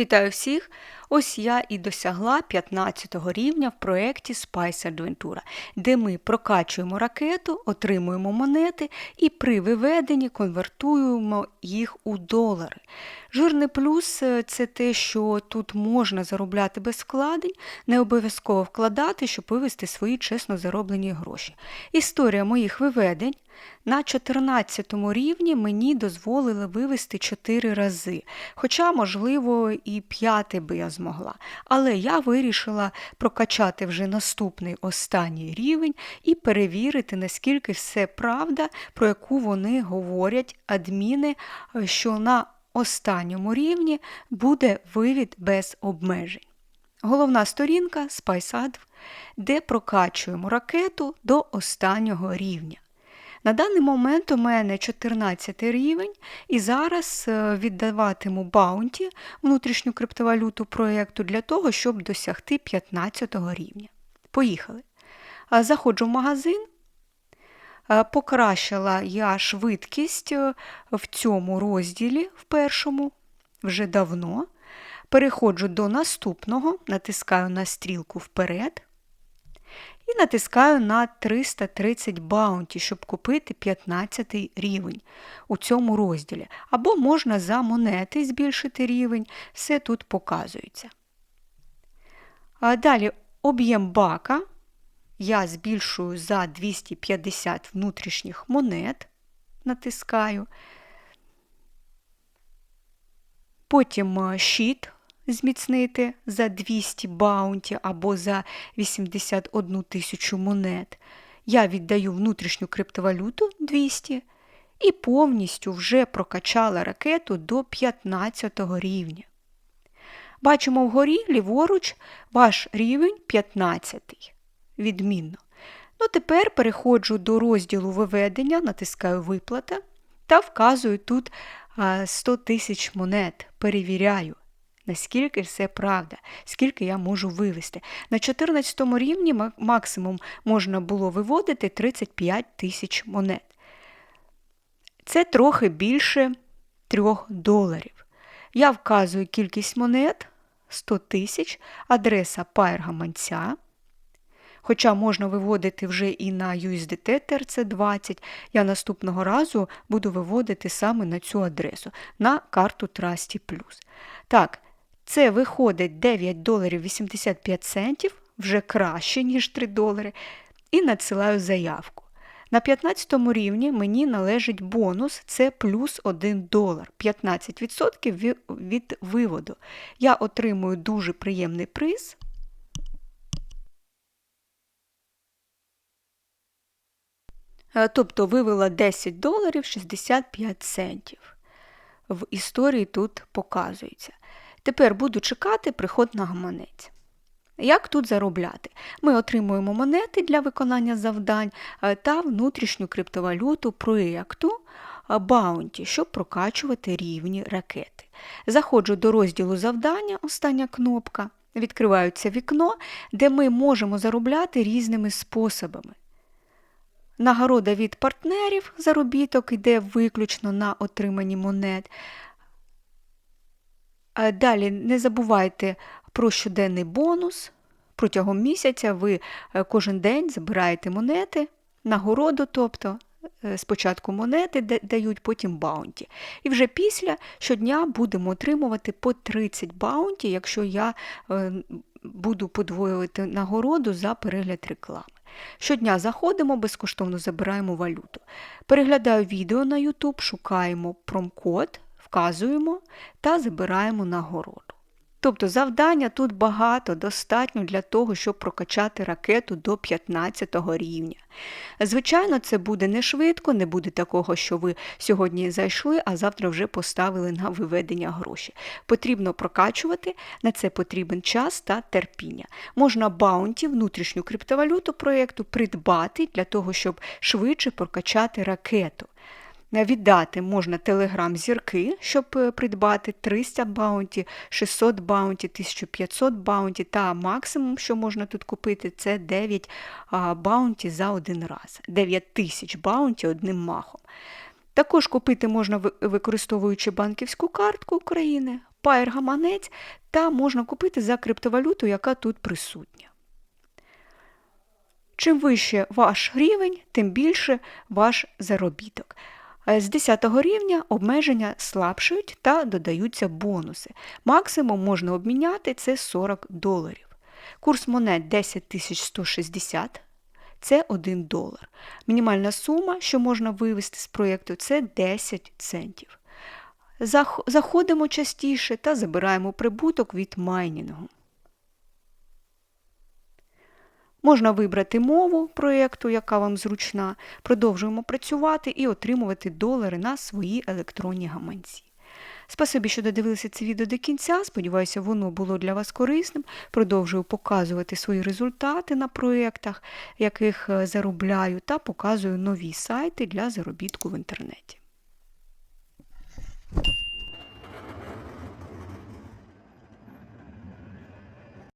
Вітаю всіх! Ось я і досягла 15 рівня в проєкті Spice Adventura, де ми прокачуємо ракету, отримуємо монети і при виведенні конвертуємо їх у долари. Жирний плюс е, це те, що тут можна заробляти без вкладень, не обов'язково вкладати, щоб вивести свої чесно зароблені гроші. Історія моїх виведень. На 14 рівні мені дозволили вивести 4 рази, хоча, можливо, і 5 би я змогла. Але я вирішила прокачати вже наступний останній рівень і перевірити, наскільки все правда, про яку вони говорять адміни, що на останньому рівні буде вивід без обмежень. Головна сторінка SpiceAdv, де прокачуємо ракету до останнього рівня. На даний момент у мене 14 рівень, і зараз е, віддаватиму баунті внутрішню криптовалюту проєкту для того, щоб досягти 15 рівня. Поїхали. Заходжу в магазин, покращила я швидкість е, в цьому розділі, в першому, вже давно. Переходжу до наступного, натискаю на стрілку вперед і натискаю на 330 баунті, щоб купити 15 рівень у цьому розділі. Або можна за монети збільшити рівень, все тут показується. А Далі об'єм бака я збільшую за 250 внутрішніх монет, натискаю. Потім щит зміцнити за 200 баунті або за 81 тисячу монет. Я віддаю внутрішню криптовалюту 200 і повністю вже прокачала ракету до 15 рівня. Бачимо вгорі ліворуч ваш рівень 15. Відмінно. Ну, Тепер переходжу до розділу виведення, натискаю виплата та вказую тут 100 тисяч монет. Перевіряю, наскільки все правда, скільки я можу вивести. На 14 рівні максимум можна було виводити 35 тисяч монет. Це трохи більше 3 доларів. Я вказую кількість монет 100 тисяч, адреса пайр-гаманця. Хоча можна виводити вже і на USDT TRC20, я наступного разу буду виводити саме на цю адресу, на карту Trusty. Так, це виходить 9 доларів 85 центів, вже краще, ніж 3 долари, і надсилаю заявку. На 15 рівні мені належить бонус, це плюс 1 долар, 15% від виводу. Я отримую дуже приємний приз. Е, тобто вивела 10 доларів 65 центів. В історії тут показується. Тепер буду чекати приход на гаманець. Як тут заробляти? Ми отримуємо монети для виконання завдань е, та внутрішню криптовалюту проєкту Bounty, щоб прокачувати рівні ракети. Заходжу до розділу завдання, остання кнопка. Відкривається вікно, де ми можемо заробляти різними способами. Нагорода від партнерів заробіток йде виключно на отримані монет. Далі не забувайте про щоденний бонус. Протягом місяця ви е, кожен день забираєте монети, нагороду, тобто е, спочатку монети дають, потім баунті. І вже після щодня будемо отримувати по 30 баунті, якщо я е, буду подвоювати нагороду за перегляд реклами. Щодня заходимо, безкоштовно забираємо валюту. Переглядаю відео на YouTube, шукаємо промкод, вказуємо та забираємо нагороду. Тобто завдання тут багато, достатньо для того, щоб прокачати ракету до 15 рівня. Звичайно, це буде не швидко, не буде такого, що ви сьогодні зайшли, а завтра вже поставили на виведення гроші. Потрібно прокачувати, на це потрібен час та терпіння. Можна баунті, внутрішню криптовалюту проєкту придбати для того, щоб швидше прокачати ракету. Віддати можна телеграм зірки, щоб е, придбати 300 баунті, 600 баунті, 1500 баунті, та максимум, що можна тут купити, це 9 баунті за один раз, 9 тисяч баунті одним махом. Також купити можна використовуючи банківську картку України, Pair гаманець та можна купити за криптовалюту, яка тут присутня. Чим вище ваш рівень, тим більше ваш заробіток. З 10 рівня обмеження слабшують та додаються бонуси. Максимум можна обміняти це 40 доларів. Курс монет 10 160 це 1 долар. Мінімальна сума, що можна вивести з проєкту, це 10 центів. Заходимо частіше та забираємо прибуток від майнінгу. Можна вибрати мову проєкту, яка вам зручна. Продовжуємо працювати і отримувати долари на свої електронні гаманці. Спасибі, що додивилися це відео до кінця. Сподіваюся, воно було для вас корисним. Продовжую показувати свої результати на проєктах, яких е, заробляю, та показую нові сайти для заробітку в інтернеті.